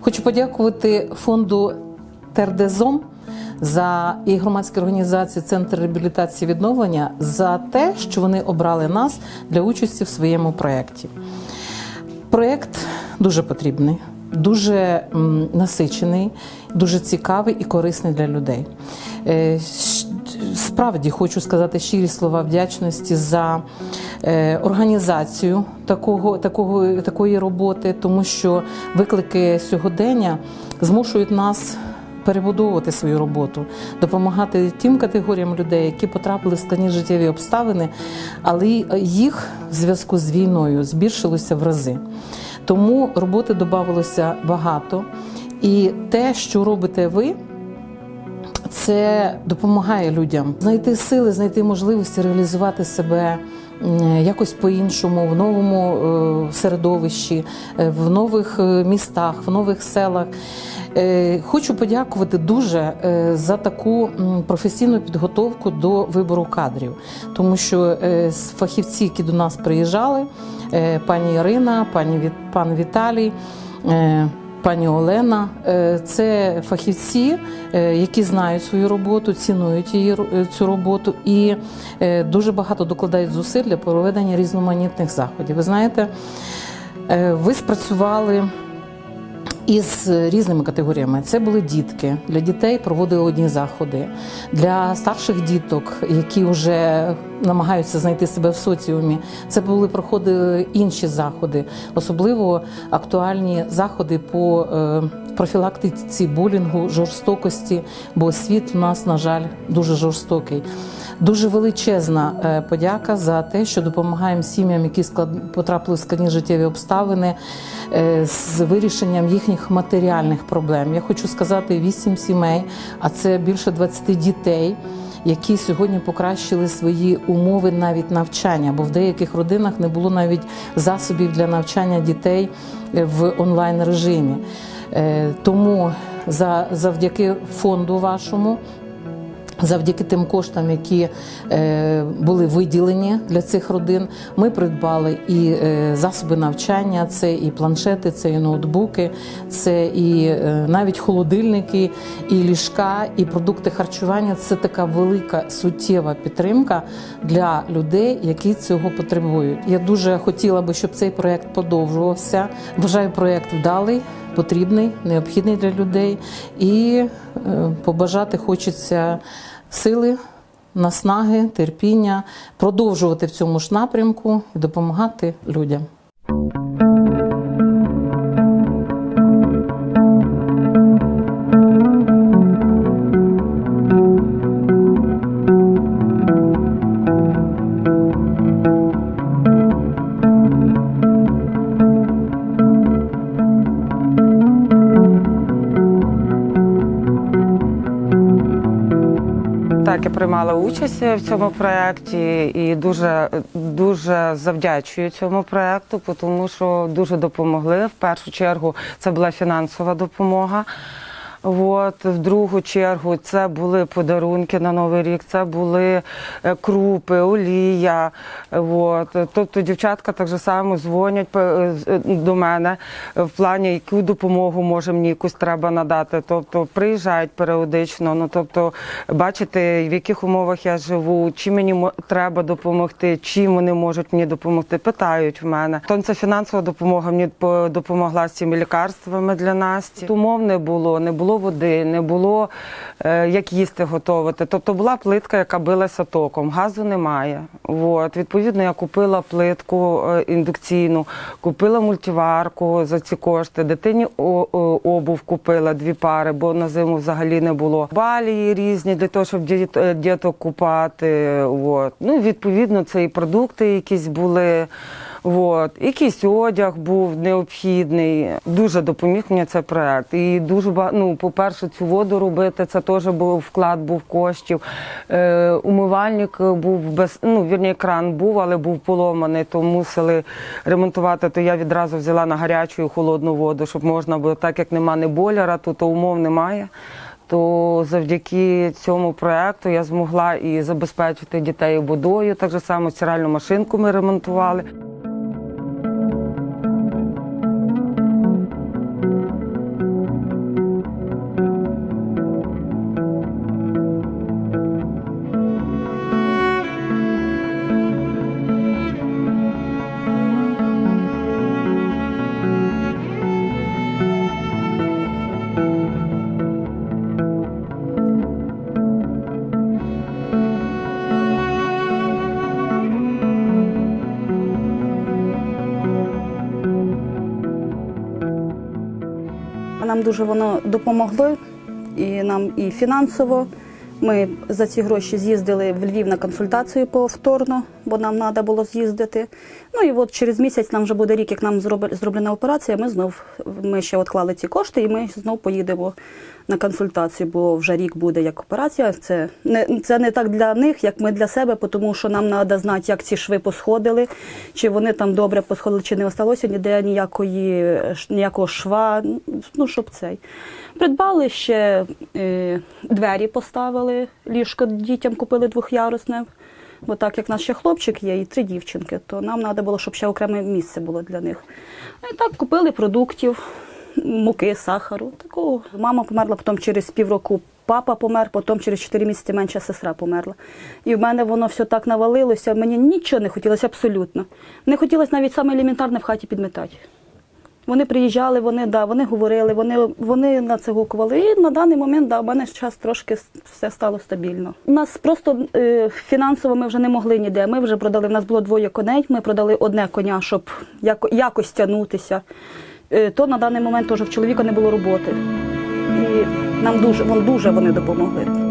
Хочу подякувати фонду Тердезом за і громадській організації Центр реабілітації відновлення за те, що вони обрали нас для участі в своєму проєкті. Проєкт дуже потрібний, дуже насичений, дуже цікавий і корисний для людей. Е, Справді хочу сказати щирі слова вдячності за е, організацію такого, такого, такої роботи, тому що виклики сьогодення змушують нас перебудовувати свою роботу, допомагати тим категоріям людей, які потрапили в складні життєві обставини, але їх в зв'язку з війною збільшилося в рази. Тому роботи додавалося багато. І те, що робите ви, це допомагає людям знайти сили, знайти можливості реалізувати себе якось по-іншому, в новому е, середовищі, е, в нових е, містах, в нових селах. Хочу подякувати дуже за таку професійну підготовку до вибору кадрів, тому що фахівці, які до нас приїжджали, пані Ірина, пані пан Віталій. Пані Олена, е, це фахівці, е, які знають свою роботу, цінують її е, цю роботу і дуже багато докладають зусиль для проведення різноманітних заходів. Ви знаєте, ви спрацювали із різними категоріями. Це були дітки. Для дітей проводили одні заходи. Для старших діток, які вже намагаються знайти себе в соціумі, це були проходили інші заходи, особливо актуальні заходи по е, профілактиці булінгу, жорстокості, бо світ у нас, на жаль, дуже жорстокий. Дуже величезна е, подяка за те, що допомагаємо сім'ям, які потрапили в складні життєві обставини е, з вирішенням їхніх матеріальних проблем. Я хочу сказати, вісім сімей, а це більше 20 дітей. Які сьогодні покращили свої умови навіть навчання, бо в деяких родинах не було навіть засобів для навчання дітей е, в онлайн режимі. Е, Тому за завдяки фонду вашому Завдяки тим коштам, які е, були виділені для цих родин, ми придбали і е, засоби навчання, це і планшети, це і ноутбуки, це і навіть холодильники, і ліжка, і продукти харчування. Це така велика суттєва підтримка для людей, які цього потребують. Я дуже хотіла би, щоб цей проект подовжувався. Вважаю проект вдалий, потрібний, необхідний для людей, і е, побажати хочеться сили, наснаги, терпіння, продовжувати в цьому ж напрямку і допомагати людям. Я приймала участь в цьому проєкті і дуже, дуже завдячую цьому проєкту, тому що дуже допомогли. В першу чергу це була фінансова допомога. От, в другу чергу це були подарунки на Новий рік, це були е, крупи, олія. От. Тобто дівчатка так само дзвонять е, е, до мене в плані, яку допомогу може мені якусь треба надати. Тобто приїжджають періодично, ну тобто бачите, в яких умовах я живу, чи мені треба допомогти, чим вони можуть мені допомогти, питають в мене. То це фінансова допомога мені по- допомогла з цими лікарствами для Насті. Умов не було, не було води, не було е, як їсти готувати. Тобто була плитка, яка билася током, газу немає. От. Відповідно, я купила плитку е, індукційну, купила мультиварку за ці кошти, дитині обув купила дві пари, бо на зиму взагалі не було. Балії різні для того, щоб е, діток купати. От. Ну, відповідно, це і продукти якісь були. От. Якийсь одяг був необхідний. Дуже допоміг мені цей проект. І дуже ба- ну, по-перше, цю воду робити, це теж був вклад був коштів. Е, умивальник був без, ну, вірні, кран був, але був поломаний, то мусили ремонтувати. То я відразу взяла на гарячу і холодну воду, щоб можна було, так як нема не боляра, тут то умов немає. То завдяки цьому проекту я змогла і забезпечити дітей водою. Так само стиральну машинку ми ремонтували. Нам дуже воно допомогло і нам і фінансово. Ми за ці гроші з'їздили в Львів на консультацію повторно, бо нам треба було з'їздити. Ну і от через місяць нам вже буде рік, як нам зроблена операція. Ми знов ми ще відклали ці кошти, і ми знов поїдемо на консультацію, бо вже рік буде як операція. Це не це не так для них, як ми для себе, тому що нам треба знати, як ці шви посходили, чи вони там добре посходили, чи не осталося ніде ніякої ніякого шва. Ну щоб цей. Придбали ще е, двері, поставили, ліжко дітям купили двохярусне. Бо так як в нас ще хлопчик є і три дівчинки, то нам треба було, щоб ще окреме місце було для них. Ну, І так купили продуктів, муки, сахару. Такого. Мама померла, потім через півроку папа помер, потім через 4 місяці менша сестра померла. І в мене воно все так навалилося, мені нічого не хотілося абсолютно. Не хотілося навіть саме елементарне в хаті підметати. Вони приїжджали, вони, да, вони говорили, вони, вони на це гукували. І на даний момент да, в мене зараз трошки все стало стабільно. У нас просто е, фінансово ми вже не могли ніде. Ми вже продали, в нас було двоє коней, ми продали одне коня, щоб яко, якось тягнутися. Е, то на даний момент теж в чоловіка не було роботи. І нам дуже, вон, дуже вони допомогли.